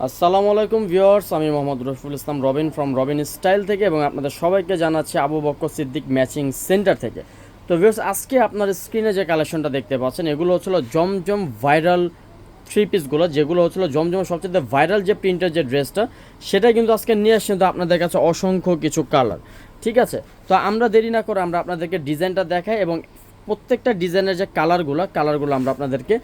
আসসালামু আলাইকুম ভিউয়ার্স, আমি Mohammad Rafiul Islam Robin from Robin Style থেকে এবং আপনাদের সবাইকে জানাচ্ছি আবু বক্কর সিদ্দিক ম্যাচিং সেন্টার থেকে। তো ভিউয়ার্স, আজকে আপনার স্ক্রিনে যে কালেকশনটা দেখতে পাচ্ছেন, এগুলো হচ্ছিল জমজম ভাইরাল থ্রি পিসগুলো যেগুলো হচ্ছিল জমজমের সবচেয়ে ভাইরাল যে প্রিন্টের যে ড্রেসটা সেটা কিন্তু আজকে নিয়ে আসছেন তো আপনাদের কাছে অসংখ্য কিছু কালার ঠিক আছে? তো আমরা দেরি না করে আমরা আপনাদেরকে ডিজাইনটা দেখাই এবং প্রত্যেকটা ডিজাইনের যে কালারগুলো কালারগুলো আমরা আপনাদেরকে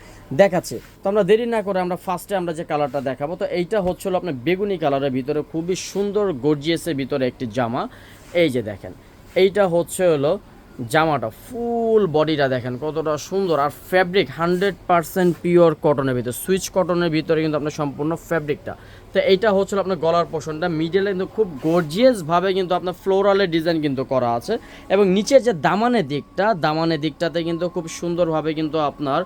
দেখাচ্ছি। তো আমরা দেরি না করে আমরা ফার্স্টে আমরা যে কালারটা দেখাবো, তো এইটা হচ্ছিল আপনার বেগুনি কালারের ভিতরে খুবই সুন্দর গর্জিয়াসের ভিতরে একটি জামা। এই যে দেখেন, এইটা হচ্ছে হলো জামাটা ফুল বডিটা দেখেন কতটা সুন্দর। আর ফ্যাব্রিক হান্ড্রেড পারসেন্ট পিওর কটনের ভিতরে সুইচ কটনের ভিতরে কিন্তু আপনার সম্পূর্ণ ফ্যাব্রিকটা তো এইটা হচ্ছিল আপনার গলার পোষণটা। মিডলে কিন্তু খুব গর্জিয়াসভাবে কিন্তু আপনার ফ্লোরালের ডিজাইন কিন্তু করা আছে। এবং নিচের যে দামানের দিকটা, দামানের দিকটাতে কিন্তু খুব সুন্দরভাবে কিন্তু আপনার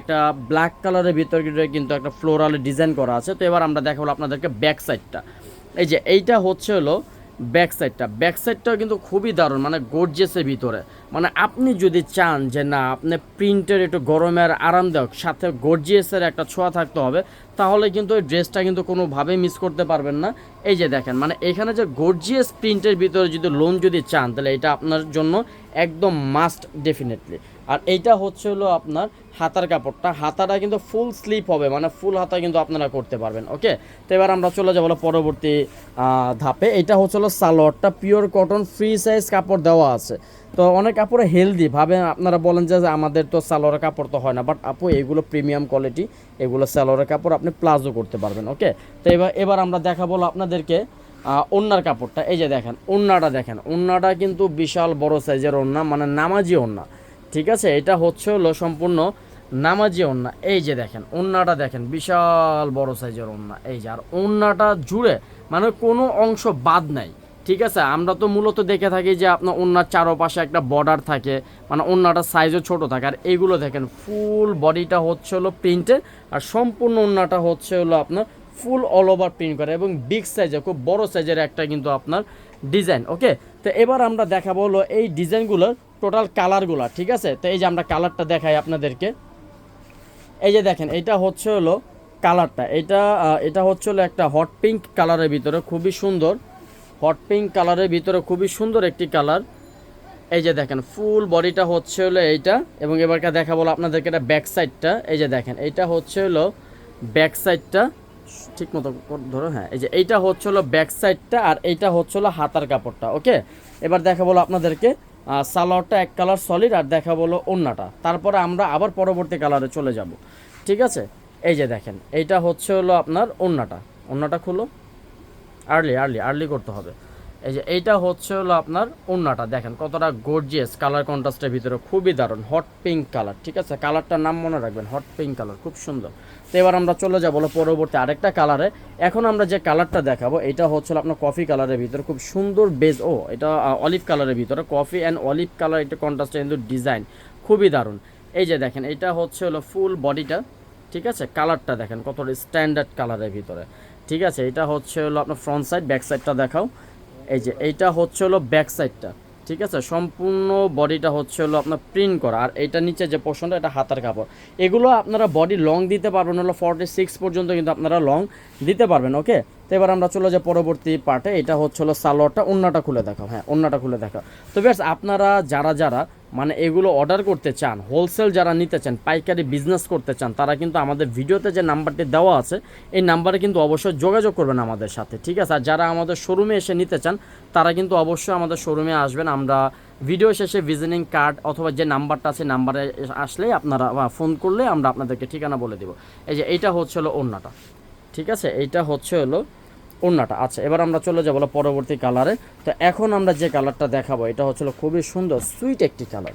একটা ব্ল্যাক কালারের ভিতরে কিন্তু একটা ফ্লোরালের ডিজাইন করা আছে। তো এবার আমরা দেখাবো আপনাদেরকে ব্যাক সাইডটা এই যে এইটা হচ্ছে হলো ব্যাক সাইডটা ব্যাক সাইডটাও কিন্তু খুবই দারুণ মানে গর্জেসের ভিতরে। মানে আপনি যদি চান যে না, আপনি প্রিন্টের একটু গরমের আরামদায়ক, সাথে গর্জিয়াসের একটা ছোঁয়া থাকতে হবে, তাহলে কিন্তু ওই ড্রেসটা কিন্তু কোনোভাবেই মিস করতে পারবেন না। এই যে দেখেন মানে এখানে যে গর্জিয়াস প্রিন্টের ভিতরে যদি লোন যদি চান, তাহলে এটা আপনার জন্য একদম মাস্ট ডেফিনেটলি আর এইটা হচ্ছে হলো আপনার হাতার কাপড়টা। হাতাটা কিন্তু ফুল স্লিপ হবে মানে ফুল হাতা কিন্তু আপনারা করতে পারবেন ওকে তো এবার আমরা চলে যাব পরবর্তী ধাপে। এটা হচ্ছে হলো সালোয়ারটা পিওর কটন ফ্রি সাইজ কাপড় দেওয়া আছে। তো অনেক কাপড়ে হেলদি ভাবে আপনারা বলেন যে আমাদের তো সালোয়ারের কাপড় তো হয় না বাট আপু এগুলো প্রিমিয়াম কোয়ালিটি এগুলো সালোয়ারের কাপড় আপনি প্লাজো করতে পারবেন ওকে তো এবার এবার আমরা দেখাবো আপনাদেরকে আহ, ওড়নার কাপড়টা। এই যে দেখেন ওড়নাটা দেখেন ওড়নাটা কিন্তু বিশাল বড় সাইজের ওড়না মানে নামাজি ওড়না ঠিক আছে, এটা হচ্ছে হলো সম্পূর্ণ নামাজি ওড়না। এই যে দেখেন, ওড়নাটা দেখেন, বিশাল বড় সাইজের ওড়না। এই যে, আর ওড়নাটা জুড়ে মানে কোনো অংশ বাদ নাই, ঠিক আছে? আমরা তো মূলত দেখে থাকি যে আপনার ওড়নার চারোপাশে একটা বর্ডার থাকে মানে ওড়নাটার সাইজও ছোট থাকে। আর এইগুলো দেখেন ফুল বডিটা হচ্ছে হলো প্রিন্টের আর সম্পূর্ণ ওড়নাটা হচ্ছে হলো আপনার ফুল অল ওভার প্রিন্ট করে। এবং বিগ সাইজের খুব বড় সাইজের একটা কিন্তু আপনার ডিজাইন ওকে তো এবার আমরা দেখাবো হলো এই ডিজাইনগুলোর টোটাল কালারগুলো, ঠিক আছে? তো এই যে আমরা কালারটা দেখাই আপনাদেরকে। এই যে দেখেন, এটা হচ্ছে হলো কালারটা। এটা এটা হচ্ছে হলো একটা হট পিঙ্ক কালারের ভিতরে, খুবই সুন্দর। হট পিঙ্ক কালারের ভিতরে খুবই সুন্দর একটি কালার। এই যে দেখেন ফুল বডিটা হচ্ছে হলো এইটা এবং এবারকার দেখা বলো আপনাদেরকে এটা ব্যাক সাইডটা এই যে দেখেন, এইটা হচ্ছে হলো ব্যাক সাইডটা ঠিক মতো ধরো হ্যাঁ এই যে এইটা হচ্ছে হলো ব্যাক সাইডটা আর এইটা হচ্ছে হলো হাতার কাপড়টা ওকে এবার দেখা বলো আপনাদেরকে সালোয়ারটা এক কালার সলিড আর দেখা বলো অন্যটা তারপরে আমরা আবার পরবর্তী কালারে চলে যাব। ঠিক আছে? এই যে দেখেন, এইটা হচ্ছে হলো আপনার অন্যটা অন্যটা খুলো। আর্লি আর্লি আর্লি করতে হবে। এই যে এইটা হচ্ছে হলো আপনার ওড়নাটা। দেখেন কতটা গর্জিয়াস কালার কন্ট্রাস্টের ভিতরে খুবই দারুণ। হট পিঙ্ক কালার ঠিক আছে? কালারটার নাম মনে রাখবেন হট পিঙ্ক কালার খুব সুন্দর। তো এবার আমরা চলে যাব হলো পরবর্তী আরেকটা কালারে এখন আমরা যে কালারটা দেখাবো, এটা হচ্ছে হলো আপনার কফি কালারের ভিতরে। খুব সুন্দর বেজ ও, এটা অলিভ কালারের ভিতরে। কফি অ্যান্ড অলিভ কালার একটা কন্ট্রাস্টের কিন্তু ডিজাইন খুবই দারুণ। এই যে দেখেন, এটা হচ্ছে হলো ফুল বডিটা ঠিক আছে? কালারটা দেখেন কতটা স্ট্যান্ডার্ড কালারের ভিতরে। ঠিক আছে? এটা হচ্ছে হলো আপনার ফ্রন্ট সাইড ব্যাক সাইডটা দেখাও। এই যে, এইটা হচ্ছে হলো ব্যাক সাইডটা ঠিক আছে? সম্পূর্ণ বডিটা হচ্ছে হলো আপনার প্রিন্ট করা। আর এইটা নিচে যে পোর্শনটা এটা হাতার কাপড়। এগুলো আপনারা বডি লং দিতে পারবেন হলো ফর্টি সিক্স পর্যন্ত কিন্তু আপনারা লং দিতে পারবেন ওকে তো এবার আমরা চলে যাই পরবর্তী পার্টে। এটা হচ্ছে হলো সালোয়ারটা অন্যটা খুলে দেখাও। হ্যাঁ অন্যটা খুলে দেখাও। তো বেশ আপনারা যারা যারা মানে এগুলো অর্ডার করতে চান হোলসেল যারা নিতে চান, পাইকারি বিজনেস করতে চান, তারা কিন্তু আমাদের ভিডিওতে যে নাম্বারটি দেওয়া আছে, এই নাম্বারে কিন্তু অবশ্যই যোগাযোগ করবেন আমাদের সাথে, ঠিক আছে? আর যারা আমাদের শোরুমে এসে নিতে চান, তারা কিন্তু অবশ্যই আমাদের শোরুমে আসবেন। আমরা ভিডিও শেষে ভিজিটিং কার্ড অথবা যে নাম্বারটা আছে নাম্বারে আসলেই আপনারা ফোন করলে আমরা আপনাদেরকে ঠিকানা বলে দেবো। এই যে, এইটা হচ্ছে হলো ওড়নাটা ঠিক আছে? এইটা হচ্ছে হলো ওড়নাটা। আচ্ছা এবার আমরা চলে যাব পরবর্তী কালারে তো এখন আমরা যে কালারটা দেখাবো, এটা হচ্ছিল খুবই সুন্দর সুইট একটি কালার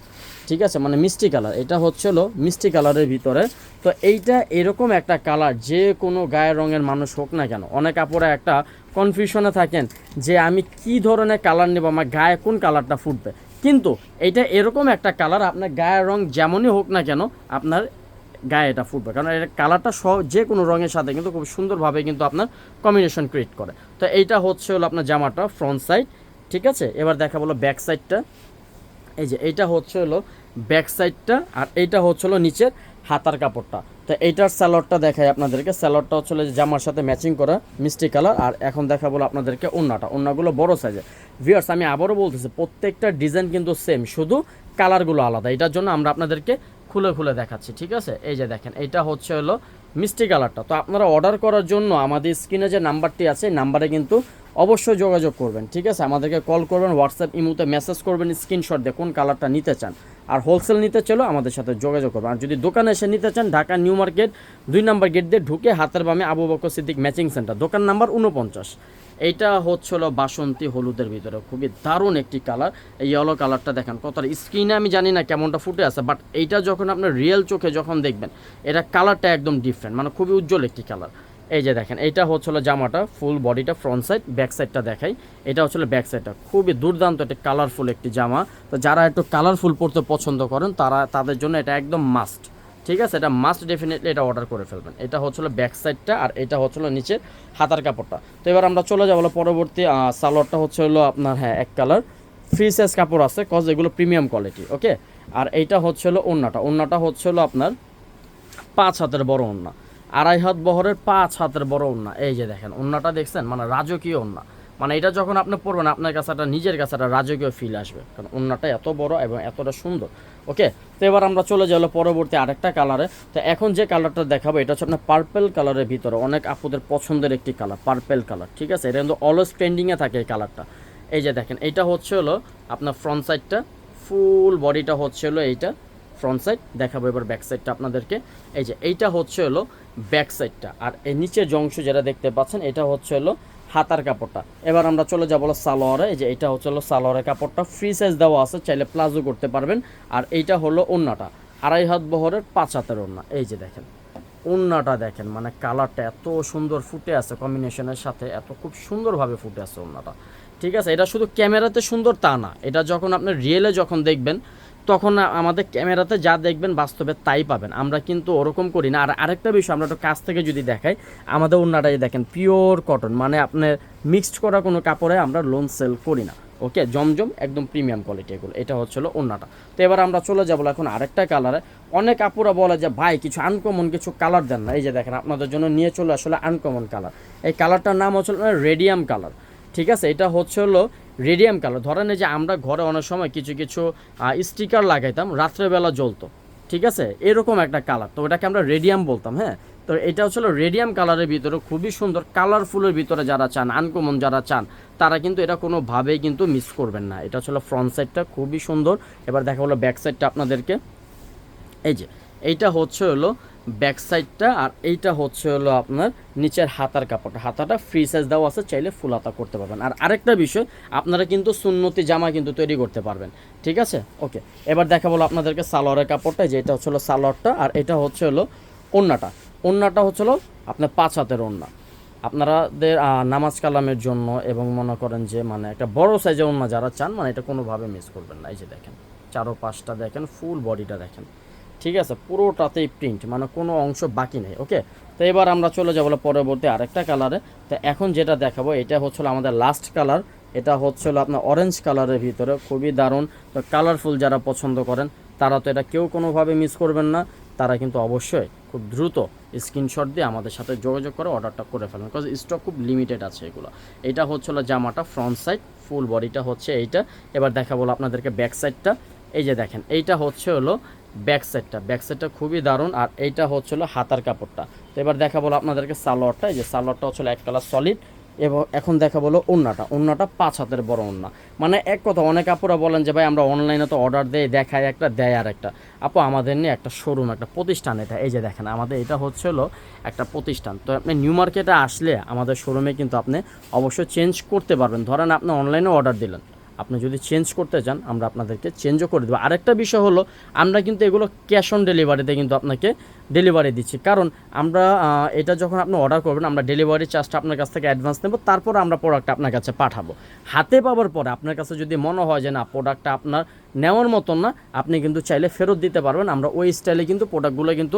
ঠিক আছে? মানে মিষ্টি কালার এটা হচ্ছিল মিষ্টি কালারের ভিতরে। তো এইটা এরকম একটা কালার যে কোনো গায়ের রঙের মানুষ হোক না কেন, অনেক আপুরা একটা কনফিউশনে থাকেন যে আমি কি ধরনের কালার নেব, আমার গায়ে কোন কালারটা ফুটবে। কিন্তু এইটা এরকম একটা কালার আপনার গায়ের রং যেমনই হোক না কেন, আপনার গায়ে এটা ফুটবে। কারণ এর কালারটা সহ যে কোনো রঙের সাথে কিন্তু খুব সুন্দরভাবে কিন্তু আপনার কম্বিনেশন ক্রিয়েট করে। তো এইটা হচ্ছে হলো আপনার জামাটা ফ্রন্ট সাইড ঠিক আছে? এবার দেখা বলো ব্যাক সাইডটা এই যে এইটা হচ্ছে হলো ব্যাক সাইডটা আর এইটা হচ্ছে হলো নিচের হাতার কাপড়টা। তো এইটার স্যালোডটা দেখাই আপনাদেরকে। স্যালোডটা হচ্ছে যে জামার সাথে ম্যাচিং করা মিষ্টি কালার আর এখন দেখাবো আপনাদেরকে ওন্নাটা। ওন্নাগুলো বড় সাইজের ভিউয়ার্স আমি আবারও বলতেছি, প্রত্যেকটা ডিজাইন কিন্তু সেম শুধু কালারগুলো আলাদা। এটার জন্য আমরা আপনাদেরকে খুলে খুলে দেখাচ্ছি, ঠিক আছে? এই যে দেখেন এটা হচ্ছে হলো মিষ্টি কালারটা। তো আপনারা অর্ডার করার জন্য আমাদের স্ক্রিনে যে নাম্বারটি আছে নাম্বারে কিন্তু অবশ্যই যোগাযোগ করবেন, ঠিক আছে? আমাদেরকে কল করবেন হোয়াটসঅ্যাপ ইমুতে মেসেজ করবেন স্ক্রিনশট দিয়ে কোন কালারটা নিতে চান। আর হোলসেল নিতে চলো আমাদের সাথে যোগাযোগ করবেন। আর যদি দোকানে এসে নিতে চান, ঢাকা নিউ মার্কেট, দুই নাম্বার গেট দিয়ে ঢুকে হাতের বামে আবু বকর সিদ্দিক ম্যাচিং সেন্টার দোকান নাম্বার উনপঞ্চাশ এইটা হচ্ছিল বাসন্তী হলুদের ভিতরে। খুবই দারুণ একটি কালার। এই ইয়েলো কালারটা দেখেন কতটা স্ক্রিনে আমি জানি না কেমনটা ফুটে আছে বাট এইটা যখন আপনার রিয়েল চোখে যখন দেখবেন, এটা কালারটা একদম ডিফারেন্ট মানে খুবই উজ্জ্বল একটি কালার। এই যে দেখেন, এইটা হচ্ছিল জামাটা ফুল বডিটা ফ্রন্ট সাইড ব্যাক সাইডটা দেখাই। এটা হচ্ছিল ব্যাক সাইডটা খুবই দুর্দান্ত একটি কালারফুল একটি জামা। তো যারা একটু কালারফুল পরতে পছন্দ করেন, তারা, তাদের জন্য এটা একদম মাস্ট ঠিক আছে? এটা মাস্ট ডেফিনেটলি এটা অর্ডার করে ফেলবেন। এটা হচ্ছিল ব্যাক সাইডটা আর এটা হচ্ছিল নিচের হাতার কাপড়টা। তো এবার আমরা চলে যাব পরবর্তী সালোয়ারটা হচ্ছে হলো আপনার হ্যাঁ এক কালার ফ্রি সাইজ কাপড় আছে কজ এগুলো প্রিমিয়াম কোয়ালিটি ওকে আর এইটা হচ্ছে হলো ওন্নাটা। ওন্নাটা হচ্ছে হলো আপনার পাঁচ হাতের বড় ওন্না। আড়াই হাত বহরের পাঁচ হাতের বড় ওন্না। এই যে দেখেন, ওন্নাটা দেখছেন? মানে রাজকীয় ওন্না। মানে এটা যখন আপনি পড়বেন, আপনার কাছে একটা নিজের কাছে একটা রাজকীয় ফিল আসবে। কারণ ওন্নাটা এত বড় এবং এতটা সুন্দর। ওকে তো এবার আমরা চলে যাব পরবর্তী আরেকটা কালারে তো এখন যে কালারটা দেখাবো, এটা হচ্ছে আপনার পার্পেল কালারের ভিতরে অনেক আপুদের পছন্দের একটি কালার পার্পেল কালার ঠিক আছে? এটা কিন্তু অলওয়েজ ট্রেন্ডিংয়ে থাকে এই কালারটা এই যে দেখেন, এইটা হচ্ছে হলো আপনার ফ্রন্ট সাইডটা ফুল বডিটা হচ্ছে হলো এইটা ফ্রন্ট সাইড দেখাবো এবার ব্যাক সাইডটা আপনাদেরকে। এই যে এইটা হচ্ছে হলো ব্যাক সাইডটা আর এই নিচের যে অংশ যেটা দেখতে পাচ্ছেন, এটা হচ্ছে হলো হাতার কাপড়টা। এবার আমরা চলে যাব সালোয়ারে। এই যে এটা হচ্ছে হলো সালোয়ারের কাপড়টা। ফ্রি সাইজ দেওয়া আছে, চাইলে প্লাজো করতে পারবেন। আর এইটা হলো ওন্নাটা। আড়াই হাত বহরের পাঁচ হাতের ওন্না। এই যে দেখেন, ওন্নাটা দেখেন মানে কালারটা এত সুন্দর ফুটে আছে কম্বিনেশনের সাথে। এত খুব সুন্দরভাবে ফুটে আছে ওন্নাটা। ঠিক আছে, এটা শুধু ক্যামেরাতে সুন্দর তা না। এটা যখন আপনি রিয়েলে যখন দেখবেন তখন আমাদের ক্যামেরাতে যা দেখবেন বাস্তবে তাই পাবেন। আমরা কিন্তু ওরকম করি না। আর আরেকটা বিষয় আমরা একটু কাছ থেকে যদি দেখাই, আমাদের ওন্নাটাই দেখেন পিওর কটন মানে আপনার মিক্সড করা কোনো কাপড়ে আমরা লোন সেল করি না। ওকে জমজম, একদম প্রিমিয়াম কোয়ালিটি এগুলো। এটা হচ্ছিল ওন্নাটা তো এবার আমরা চলে যাব এখন আরেকটা কালারে অনেক আপুরা বলে যে, ভাই, কিছু আনকমন কিছু কালার দেন না। এই যে দেখেন, আপনাদের জন্য নিয়ে চলে আসলে আনকমন কালার এই কালারটার নাম হচ্ছে রেডিয়াম কালার ঠিক আছে? এটা হচ্ছে হলো রেডিয়াম কালার ধরেন যে আমরা ঘরে অনেক সময় কিছু কিছু স্টিকার লাগাইতাম, রাত্রেবেলা জ্বলতো, ঠিক আছে? এরকম একটা কালার তো ওটাকে আমরা রেডিয়াম বলতাম হ্যাঁ? তো এটা হচ্ছে রেডিয়াম কালারের ভিতরে খুবই সুন্দর কালারফুলের ভিতরে যারা চান, আনকমন যারা চান, তারা কিন্তু এটা কোনোভাবেই কিন্তু মিস করবেন না। এটা হচ্ছে ফ্রন্ট সাইডটা খুবই সুন্দর। এবার দেখা হলো ব্যাক সাইডটা আপনাদেরকে। এই যে এইটা হচ্ছে হলো ব্যাক সাইডটা আর এইটা হচ্ছে হলো আপনার নিচের হাতার কাপড়টা। হাতাটা ফ্রি সাইজ দেওয়া আছে, চাইলে ফুল হাতা করতে পারবেন। আর আরেকটা বিষয়, আপনারা কিন্তু সুন্নতি জামা কিন্তু তৈরি করতে পারবেন। ঠিক আছে? ওকে এবার দেখা বলো আপনাদেরকে সালোয়ারের কাপড়টা, যে এটা হচ্ছে হলো সালোয়ারটা আর এটা হচ্ছে হলো ওন্নাটা। ওন্নাটা হচ্ছে হলো আপনার পাঁচ হাতের ওন্না। আপনারাদের নামাজ কালামের জন্য এবং মনে করেন যে মানে একটা বড় সাইজের ওন্না যারা চান মানে এটা কোনোভাবে মিস করবেন না। এই যে দেখেন চারো পাঁচটা দেখেন ফুল বডিটা দেখেন। ঠিক আছে? পুরোটাতেই প্রিন্ট মানে কোনো অংশ বাকি নেই ওকে তো এবার আমরা চলে যাব পরবর্তী আরেকটা কালারে তো এখন যেটা দেখাবো, এটা হচ্ছিল আমাদের লাস্ট কালার এটা হচ্ছিল আপনার অরেঞ্জ কালারের ভিতরে, খুবই দারুণ। তো কালারফুল যারা পছন্দ করেন, তারা তো এটা কেউ কোনোভাবে মিস করবেন না। তারা কিন্তু অবশ্যই খুব দ্রুত স্ক্রিনশট দিয়ে আমাদের সাথে যোগাযোগ করে অর্ডারটা করে ফেলেন বিকজ স্টক খুব লিমিটেড আছে এগুলো। এটা হচ্ছিল জামাটা ফ্রন্ট সাইড ফুল বডিটা হচ্ছে এইটা। এবার দেখা বলো আপনাদেরকে ব্যাক সাইডটা এই যে দেখেন, এইটা হচ্ছে হলো ব্যাক সাইডটা ব্যাক সাইডটা খুবই দারুণ। আর এইটা হচ্ছিল হাতার কাপড়টা। তো এবার দেখা বলো আপনাদেরকে সালোয়ারটা। এই যে সালোয়ারটা হচ্ছিল এক কালার সলিড এবং এখন দেখা বলো ওন্নাটা। ওন্নাটা পাঁচ হাতের বড় ওন্না। মানে এক কথা, অনেক আপুরা বলেন যে, ভাই, আমরা অনলাইনে তো অর্ডার দেই দেখায় একটা, দেয় আর একটা। আপু, আমাদের নিয়ে একটা শোরুম একটা প্রতিষ্ঠান এটা। এই যে দেখেন, আমাদের এটা হচ্ছে হলো একটা প্রতিষ্ঠান। তো আপনি নিউ মার্কেটে আসলে আমাদের শোরুমে কিন্তু আপনি অবশ্যই চেঞ্জ করতে পারবেন। ধরেন আপনি অনলাইনে অর্ডার দিলেন। আপনি যদি চেঞ্জ করতে চান, আমরা আপনাদেরকে চেঞ্জও করে দেবো। আরেকটা বিষয় হলো, আমরা কিন্তু এগুলো ক্যাশ অন ডেলিভারিতে কিন্তু আপনাকে ডেলিভারি দিচ্ছি। কারণ আমরা এটা যখন আপনি অর্ডার করবেন, আমরা ডেলিভারি চার্জটা আপনার কাছ থেকে অ্যাডভান্স নেব, তারপর আমরা প্রোডাক্টটা আপনার কাছে পাঠাবো। হাতে পাওয়ার পরে আপনার কাছে যদি মনে হয় যে না প্রোডাক্টটা আপনার নেওয়ার মতন না, আপনি কিন্তু চাইলে ফেরত দিতে পারবেন। আমরা ওই স্টাইলে কিন্তু প্রোডাক্টগুলো কিন্তু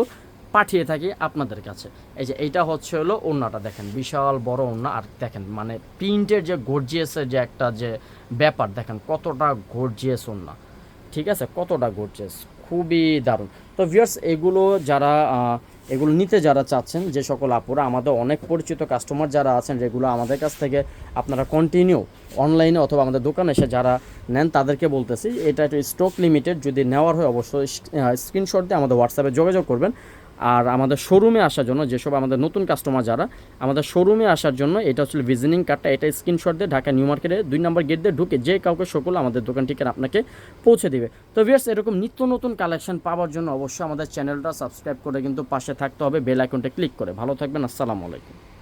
পাঠিয়ে থাকি আপনাদের কাছে। এই যে এইটা হচ্ছে হলো ওড়নাটা দেখেন, বিশাল বড় ওড়না। আর দেখেন মানে প্রিন্টের যে গর্জিয়াসের যে একটা যে ব্যাপার, দেখেন কতটা গর্জিয়াস ওড়না। ঠিক আছে? কতটা গর্জিয়াস? খুবই দারুণ। তো ভিউয়ার্স এগুলো যারা এগুলো নিতে যারা চাচ্ছেন, যে সকল আপুরা, আমাদের অনেক পরিচিত কাস্টমার যারা আছেন, যেগুলো আমাদের কাছ থেকে আপনারা কন্টিনিউ অনলাইনে অথবা আমাদের দোকানে এসে যারা নেন, তাদেরকে বলতেছি, এটা একটু স্টক লিমিটেড যদি নেওয়ার হয় অবশ্যই স্ক্রিনশট দিয়ে আমাদের হোয়াটসঅ্যাপে যোগাযোগ করবেন। আর আমাদের শোরুমে আসার জন্য যেসব আমাদের নতুন কাস্টমার যারা, আমাদের শোরুমে আসার জন্য এটা হচ্ছে ভিজিটিং কার্ডটা এটা স্ক্রিনশট দিয়ে ঢাকা নিউ মার্কেটে দুই নম্বর গেট দিয়ে ঢুকে যে কাউকে সকল আমাদের দোকান ঠিকানা আপনাকে পৌঁছে দিবে। তো ভিয়ার্স এরকম নিত্য নতুন কালেকশন পাওয়ার জন্য অবশ্যই আমাদের চ্যানেলটা সাবস্ক্রাইব করে কিন্তু পাশে থাকতে হবে বেল আইকনটা ক্লিক করে। ভালো থাকবেন, আসসালামু আলাইকুম।